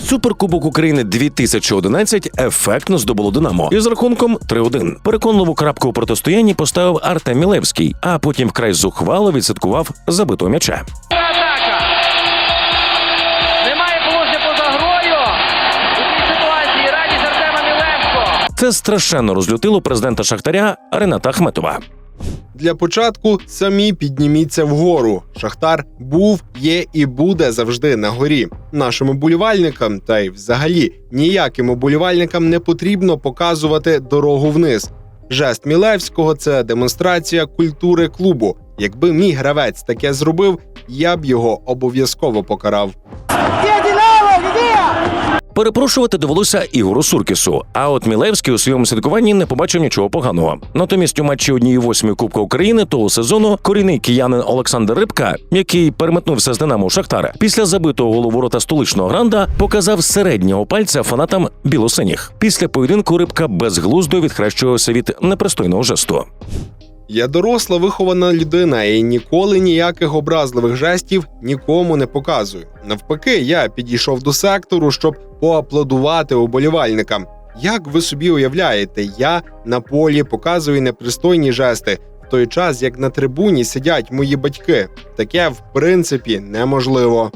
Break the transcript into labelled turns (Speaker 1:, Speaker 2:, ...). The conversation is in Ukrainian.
Speaker 1: Суперкубок України 2011 ефектно здобуло Динамо із рахунком 3-1. Переконливу крапку у протистоянні поставив Артем Мілевський, а потім вкрай зухвало відсвяткував забитого м'яча. Це страшенно розлютило президента Шахтаря Рената Ахметова.
Speaker 2: Для початку самі підніміться вгору. Шахтар був, є і буде завжди на горі. Нашим уболівальникам, та й взагалі ніяким уболівальникам не потрібно показувати дорогу вниз. Жест Мілевського це демонстрація культури клубу. Якби мій гравець таке зробив, я б його обов'язково покарав.
Speaker 1: Перепрошувати довелося Ігору Суркісу. А от Мілевський у своєму святкуванні не побачив нічого поганого. Натомість у матчі однієї восьми Кубка України того сезону корінний киянин Олександр Рибка, який переметнувся з Динамо в Шахтар, після забитого голу ворота столичного гранда показав середнього пальця фанатам білосиніх. Після поєдинку Рибка безглуздо відхрещувався від непристойного жесту.
Speaker 2: Я доросла вихована людина і ніколи ніяких образливих жестів нікому не показую. Навпаки, я підійшов до сектору, щоб поаплодувати уболівальникам. Як ви собі уявляєте, я на полі показую непристойні жести в той час, як на трибуні сидять мої батьки. Таке в принципі неможливо.